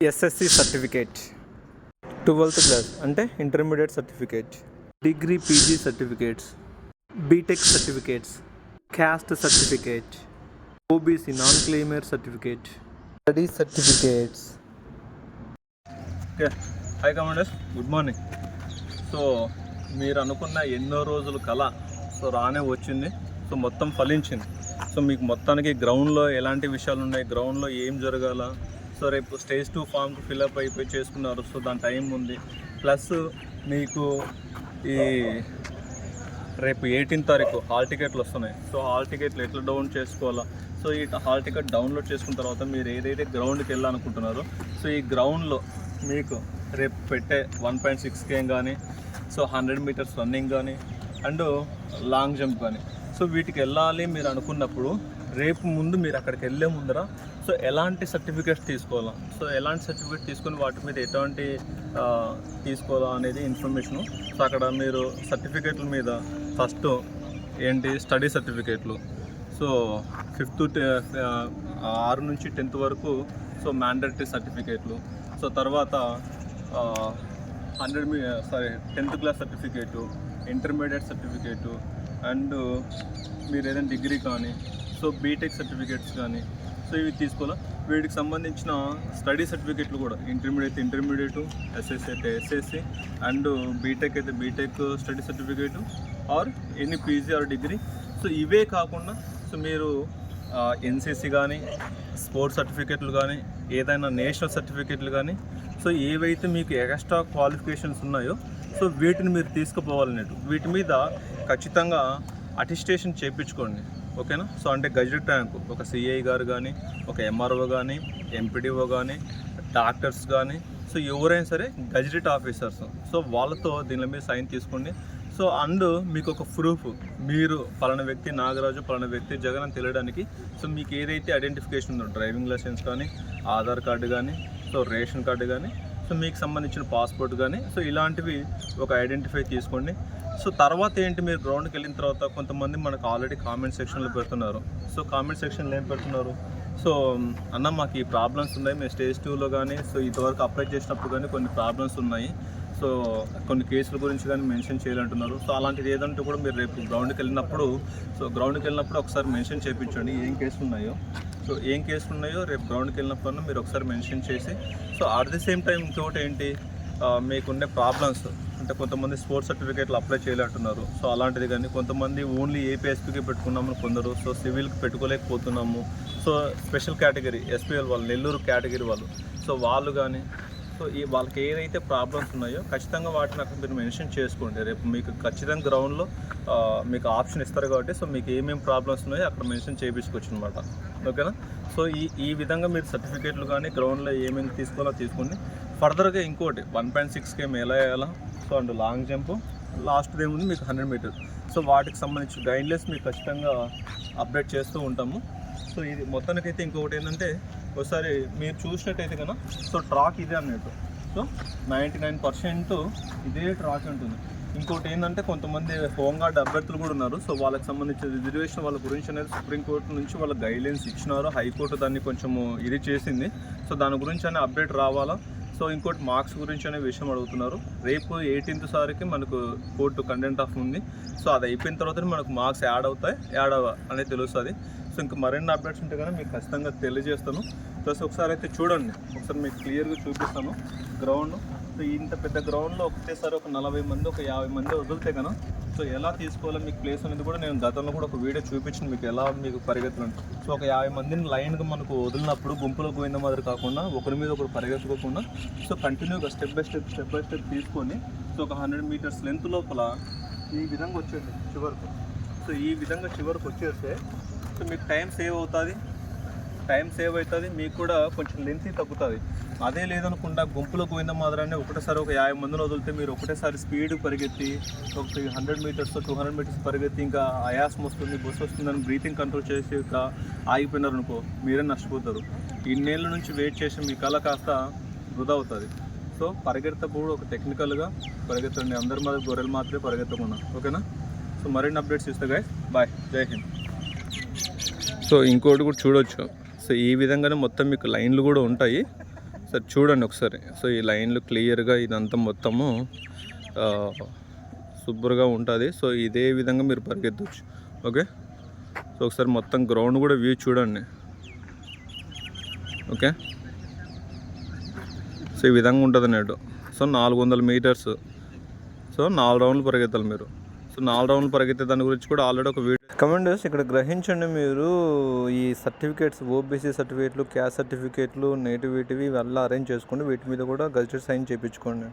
SSC certificate twelfth class అంటే intermediate certificate degree PG certificates BTech certificates caste certificate OBC non claimer certificate study certificates okay hi commanders good morning so మీరు అనుకున్న ఎన్నో రోజులు కళ so రానే వచ్చింది. So మొత్తం ఫలించింది. సో మీకు మొత్తానికి గ్రౌండ్లో ఎలాంటి విషయాలు ఉన్నాయి గ్రౌండ్లో ఏం జరగాల? సో రేపు స్టేజ్ టూ ఫామ్కి ఫిల్అప్ అయిపోయి చేసుకున్నారు. సో దాని టైం ఉంది. ప్లస్ మీకు ఈ రేపు ఎయిటీన్ తారీఖు హాల్ టికెట్లు వస్తున్నాయి. సో హాల్ టికెట్లు ఎట్లా డౌన్ చేసుకోవాలా? సో ఈ హాల్ టికెట్ డౌన్లోడ్ చేసుకున్న తర్వాత మీరు ఏదైతే గ్రౌండ్కి వెళ్ళాలనుకుంటున్నారో సో ఈ గ్రౌండ్లో మీకు రేపు పెట్టే వన్ పాయింట్ సిక్స్ కేమ్ కానీ సో హండ్రెడ్ మీటర్స్ రన్నింగ్ కానీ అండ్ లాంగ్ జంప్ కానీ సో వీటికి వెళ్ళాలి మీరు అనుకున్నప్పుడు రేపు ముందు మీరు అక్కడికి వెళ్ళే ముందర సో ఎలాంటి సర్టిఫికేట్స్ తీసుకోవాలా? సో ఎలాంటి సర్టిఫికేట్ తీసుకొని వాటి మీద ఎటువంటి తీసుకోవాలా అనేది ఇన్ఫర్మేషను. సో అక్కడ మీరు సర్టిఫికేట్ల మీద ఫస్ట్ ఏంటి? స్టడీ సర్టిఫికేట్లు. సో ఫిఫ్త్ ఆరు నుంచి టెన్త్ వరకు సో మ్యాండటరీ సర్టిఫికేట్లు. సో తర్వాత hundred me sorry tenth class certificate intermediate certificate and మీరు ఏదైనా డిగ్రీ కానీ సో బీటెక్ సర్టిఫికేట్స్ కానీ సో ఇవి తీసుకోవాలి? వీటికి సంబంధించిన స్టడీ సర్టిఫికేట్లు కూడా ఇంటర్మీడియట్ ఇంటర్మీడియట్ ఎస్ఎస్సి అయితే ఎస్ఎస్సి అండ్ బీటెక్ అయితే BTech study certificate or any PG or degree so ఇవే కాకుండా సో మీరు ఎన్సీసీ కానీ స్పోర్ట్స్ సర్టిఫికేట్లు కానీ ఏదైనా నేషనల్ సర్టిఫికేట్లు కానీ సో ఏవైతే మీకు ఎక్స్ట్రా క్వాలిఫికేషన్స్ ఉన్నాయో సో వీటిని మీరు తీసుకుపోవాలన్నట్టు వీటి మీద ఖచ్చితంగా అటిస్టేషన్ చేయించుకోండి ఓకేనా? సో అంటే గజెట్ ట్యాంక్ ఒక సిఐ గారు కానీ ఒక ఎంఆర్ఓ కానీ ఎంపీడీఓ కానీ డాక్టర్స్ కానీ సో ఎవరైనా సరే గజెట్ ఆఫీసర్స్. సో వాళ్ళతో దీని మీద సైన్ తీసుకోండి. సో అండ్ మీకు ఒక ప్రూఫ్ మీరు పలానా వ్యక్తి నాగరాజు పలానా వ్యక్తి జగన్ అని తెలియడానికి సో మీకు ఏదైతే ఐడెంటిఫికేషన్ ఉందో డ్రైవింగ్ లైసెన్స్ కానీ ఆధార్ కార్డు కానీ సో రేషన్ కార్డు కానీ సో మీకు సంబంధించిన పాస్పోర్ట్ కానీ సో ఇలాంటివి ఒక ఐడెంటిఫై తీసుకోండి. సో తర్వాత ఏంటి మీరు గ్రౌండ్కి వెళ్ళిన తర్వాత కొంతమంది మనకు ఆల్రెడీ కామెంట్ సెక్షన్లో పెడుతున్నారు. సో కామెంట్ సెక్షన్లో ఏం పెడుతున్నారు? సో అన్న మాకు ఈ ప్రాబ్లమ్స్ ఉన్నాయి. మేము స్టేజ్ టూలో కానీ సో ఇంతవరకు అప్లై చేసినప్పుడు కానీ కొన్ని ప్రాబ్లమ్స్ ఉన్నాయి. సో కొన్ని కేసుల గురించి కానీ మెన్షన్ చేయాలంటున్నారు. సో అలాంటిది ఏదంటే కూడా మీరు రేపు గ్రౌండ్కి వెళ్ళినప్పుడు సో గ్రౌండ్కి వెళ్ళినప్పుడు ఒకసారి మెన్షన్ చేయించండి ఏం కేసులు ఉన్నాయో? సో ఏం కేసులు ఉన్నాయో రేపు గ్రౌండ్కి వెళ్ళినప్పుడు మీరు ఒకసారి మెన్షన్ చేసి so at the same time ఇంకోటి ఏంటి? మీకుండే ప్రాబ్లమ్స్ అంటే కొంతమంది స్పోర్ట్స్ సర్టిఫికేట్లు అప్లై చేయాలంటున్నారు సో అలాంటిది కానీ కొంతమంది ఓన్లీ ఏపీఎస్పీకి పెట్టుకున్నామని కొందరు. సో సివిల్కి పెట్టుకోలేకపోతున్నాము. సో స్పెషల్ కేటగిరీ ఎస్పీఎల్ వాళ్ళు నెల్లూరు కేటగిరీ వాళ్ళు. సో వాళ్ళు కానీ సో ఈ వాళ్ళకి ఏదైతే ప్రాబ్లమ్స్ ఉన్నాయో ఖచ్చితంగా వాటిని అక్కడ మీరు మెన్షన్ చేసుకోండి. రేపు మీకు ఖచ్చితంగా గ్రౌండ్లో మీకు ఆప్షన్ ఇస్తారు కాబట్టి సో మీకు ఏమేమి ప్రాబ్లమ్స్ ఉన్నాయో అక్కడ మెన్షన్ చేయించుకోవచ్చు అనమాట ఓకేనా? సో ఈ ఈ విధంగా మీరు సర్టిఫికేట్లు కానీ గ్రౌండ్లో ఏమేమి తీసుకోవాలో తీసుకోండి. ఫర్దర్గా ఇంకోటి వన్ పాయింట్ సిక్స్కి ఎలా వేయాలా so and long jump. Last ఏముంది మీకు హండ్రెడ్ మీటర్. సో వాటికి సంబంధించిన గైడ్లైన్స్ మీకు ఖచ్చితంగా అప్డేట్ చేస్తూ ఉంటాము. సో ఇది మొత్తానికైతే ఇంకొకటి ఏంటంటే ఒకసారి మీరు చూసినట్టయితే కదా సో ట్రాక్ ఇదే అన్నట్టు. సో నైంటీ నైన్ పర్సెంట్ ఇదే ట్రాక్ ఉంటుంది. ఇంకోటి ఏంటంటే కొంతమంది హోంగార్డ్ అభ్యర్థులు కూడా ఉన్నారు. సో వాళ్ళకి సంబంధించిన రిజర్వేషన్ వాళ్ళ గురించి అనేది సుప్రీంకోర్టు నుంచి వాళ్ళ గైడ్లైన్స్ ఇచ్చినారు. హైకోర్టు దాన్ని కొంచెము ఇది చేసింది. సో దాని గురించి అనే అప్డేట్ రావాలా? సో ఇంకోటి మార్క్స్ గురించి అనే విషయం అడుగుతున్నారు. రేపు ఎయిటీన్త్ సారికి మనకు కోర్టు కంటెంట్ ఆఫ్ ఉంది. సో అది అయిపోయిన తర్వాత మనకు మార్క్స్ యాడ్ అవుతాయి. యాడ్ అనేది తెలుస్తుంది. సో ఇంకా మరిన్ని అప్డేట్స్ ఉంటే కానీ మీకు ఖచ్చితంగా తెలియజేస్తాను. ప్లస్ ఒకసారి అయితే చూడండి. ఒకసారి మీకు క్లియర్గా చూపిస్తాను. గ్రౌండ్ సో ఇంత పెద్ద గ్రౌండ్లో ఒకటేసారి ఒక నలభై మంది ఒక యాభై మంది వదిలితే కనుక సో ఎలా తీసుకోవాలో మీకు ప్లేస్ అనేది కూడా నేను గతంలో కూడా ఒక వీడియో చూపించింది. మీకు ఎలా మీకు పరిగెత్తడం. సో ఒక యాభై మందిని లైన్గా మనకు వదిలినప్పుడు గుంపులో పోయిన మాదిరి కాకుండా ఒకరి మీద ఒకరు పరిగెత్తుకోకుండా సో కంటిన్యూగా step by step step by step తీసుకొని సో ఒక హండ్రెడ్ మీటర్స్ లెంత్ లోపల ఈ విధంగా వచ్చేది చివరకు. సో ఈ విధంగా చివరకు వచ్చేస్తే సో మీకు టైం సేవ్ అవుతుంది. టైం సేవ్ అవుతుంది. మీకు కూడా కొంచెం లెంత్ తగ్గుతుంది. అదే లేదనుకుండా గుంపులో పోయిన మాదిరాన్ని ఒకటేసారి ఒక యాభై మందిని వదిలితే మీరు ఒకటేసారి స్పీడ్ పరిగెత్తి ఒక hundred meters two hundred meters పరిగెత్తి ఇంకా ఆయాసం వస్తుంది బస్సు వస్తుందని బ్రీతింగ్ కంట్రోల్ చేసి ఇంకా ఆగిపోయినారు అనుకో మీరే నష్టపోతారు. ఇన్నేళ్ళ నుంచి వెయిట్ చేసి మీ కళ కాస్త వృధా అవుతుంది. సో పరిగెత్తప్పుడు ఒక టెక్నికల్గా పరిగెత్తండి. అందరి మీద గొర్రెలు మాత్రమే పరిగెత్తకుండా ఓకేనా? సో మరిన్ని అప్డేట్స్ ఇస్తా గాయస్ బాయ్ జై హింద్. సో ఇంకోటి కూడా చూడొచ్చు. సో ఈ విధంగానే మొత్తం మీకు లైన్లు కూడా ఉంటాయి. సరే చూడండి ఒకసారి. సో ఈ లైన్లు క్లియర్గా ఇదంతా మొత్తము ఆ, శుభ్రంగా ఉంటుంది. సో ఇదే విధంగా మీరు పరిగెత్తవచ్చు ఓకే? సో ఒకసారి మొత్తం గ్రౌండ్ కూడా వ్యూ చూడండి. ఓకే? సో ఈ విధంగా ఉంటుంది అన్నట్టు సో నాలుగు వందల మీటర్స్. సో నాలుగు రౌండ్లు పరిగెత్తాలి మీరు. సో నాలుగు రౌండ్లు పరిగెత్తే దాని గురించి కూడా ఆల్రెడీ ఒక వీడియో కమెండర్స్ ఇక్కడ గ్రహించండి మీరు ఈ సర్టిఫికేట్స్ ఓబీసీ సర్టిఫికేట్లు క్యాస్ట్ సర్టిఫికేట్లు నేటివిటీవి అలా అరేంజ్ చేసుకోండి. వీటి మీద కూడా గజెట్ సైన్ చేయించుకోండి.